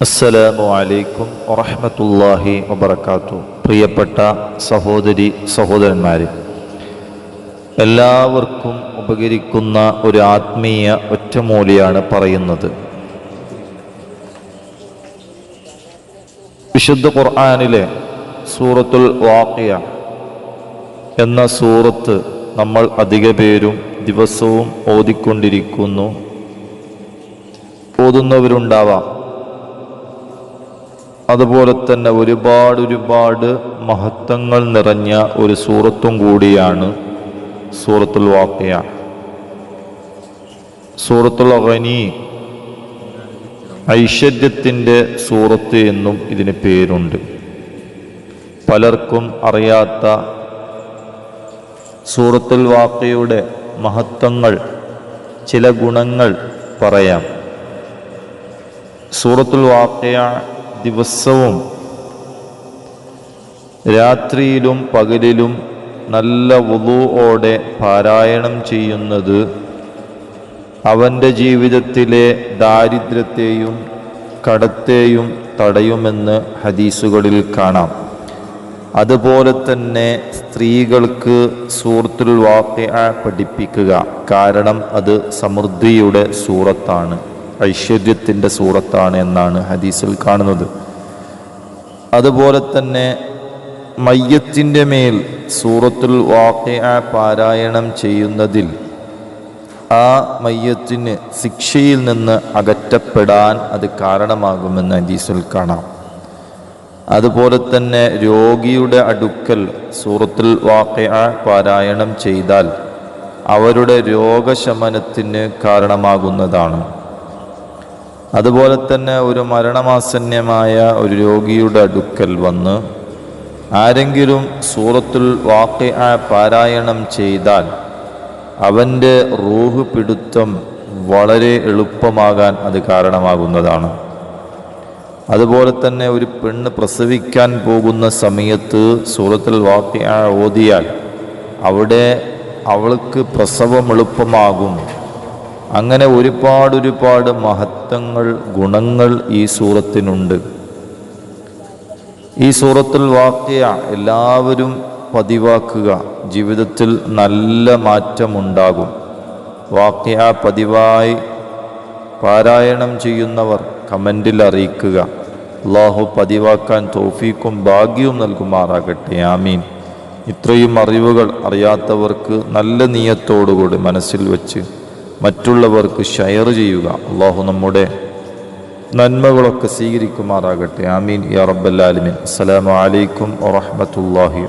അസ്സലാമു അലൈക്കും വറഹ്മത്തുള്ളാഹി വബർക്കാത്തു പ്രിയപ്പെട്ട സഹോദരി സഹോദരന്മാരെ എല്ലാവർക്കും ഉപകരിക്കുന്ന ഒരു ആത്മീയ ഒറ്റമൂലിയാണ് പറയുന്നത്. വിശുദ്ധ ഖുർആാനിലെ സൂറത്തുൽ വാഖിയ എന്ന സൂറത്ത് നമ്മൾ അധിക പേരും ദിവസവും ഓതിക്കൊണ്ടിരിക്കുന്നു. ഓതുന്നവരുണ്ടാവാം. അതുപോലെ തന്നെ ഒരുപാട് ഒരുപാട് മഹത്വങ്ങൾ നിറഞ്ഞ ഒരു സൂറത്തും കൂടിയാണ് സൂറത്തുൽ വാക്കിയ. സൂറത്തുൽ ഖനി ഐശ്വര്യത്തിന്റെ സൂറത്ത് എന്നും ഇതിന് പേരുണ്ട്. പലർക്കും അറിയാത്ത സൂറത്തുൽ വാക്കയുടെ മഹത്വങ്ങൾ ചില ഗുണങ്ങൾ പറയാം. സൂറത്തുൽ വാഖിയ ദിവസവും രാത്രിയിലും പകലിലും നല്ല വുളുവോടെ പാരായണം ചെയ്യുന്നത് അവന്റെ ജീവിതത്തിലെ ദാരിദ്ര്യത്തെയും കടത്തെയും തടയുമെന്ന് ഹദീസുകളിൽ കാണാം. അതുപോലെ തന്നെ സ്ത്രീകൾക്ക് സൂറത്തുൽ വാക്യ പഠിപ്പിക്കുക. കാരണം അത് സമൃദ്ധിയുടെ സൂറത്താണ്. ഐശ്വര്യത്തിന്റെ സൂറത്താണ് എന്നാണ് ഹദീസിൽ കാണുന്നത്. അതുപോലെ തന്നെ മയ്യത്തിന്റെ മേൽ സൂറത്തുൽ വാഖിഅ പാരായണം ചെയ്യുന്നതിൽ ആ മയ്യത്തിന് ശിക്ഷയിൽ നിന്ന് അകറ്റപ്പെടാൻ അത് കാരണമാകുമെന്ന് ഹദീസിൽ കാണാം. അതുപോലെ തന്നെ രോഗിയുടെ അടുക്കൽ സൂറത്തുൽ വാഖിഅ പാരായണം ചെയ്താൽ അവരുടെ രോഗശമനത്തിന് കാരണമാകുന്നതാണ്. അതുപോലെ തന്നെ ഒരു മരണമാസന്യമായ ഒരു രോഗിയുടെ അടുക്കൽ വന്ന് ആരെങ്കിലും സൂറത്തുൽ വാഖിഅ പാരായണം ചെയ്താൽ അവന്റെ റൂഹ് പിടുത്തം വളരെ എളുപ്പമാകാൻ അത് കാരണമാകുന്നതാണ്. അതുപോലെ തന്നെ ഒരു പെണ്ണ് പ്രസവിക്കാൻ പോകുന്ന സമയത്ത് സൂറത്തുൽ വാഖിഅ ഓതിയാൽ അവിടെ അവൾക്ക് പ്രസവം എളുപ്പമാകും. അങ്ങനെ ഒരുപാട് ഒരുപാട് മഹത്വങ്ങൾ ഗുണങ്ങൾ ഈ സൂറത്തിനുണ്ട്. ഈ സൂറത്തുൽ വാക്യ എല്ലാവരും പതിവാക്കുക. ജീവിതത്തിൽ നല്ല മാറ്റമുണ്ടാകും. വാക്യ പതിവായി പാരായണം ചെയ്യുന്നവർ കമന്റിൽ അറിയിക്കുക. അള്ളാഹു പതിവാക്കാൻ തോഫീക്കും ഭാഗ്യവും നൽകുമാറാകട്ടെ. ആമീൻ. ഇത്രയും അറിവുകൾ അറിയാത്തവർക്ക് നല്ല നീയത്തോടുകൂടി മനസ്സിൽ വെച്ച് മറ്റുള്ളവർക്ക് ഷെയർ ചെയ്യുക. അള്ളാഹു നമ്മുടെ നന്മകളൊക്കെ സ്വീകരിക്കുമാറാകട്ടെ. ആമീൻ. യാ റബ്ബല്ലാലിമിൻ അസ്സലാമു അലൈക്കും വറഹ്മത്തുള്ളാഹി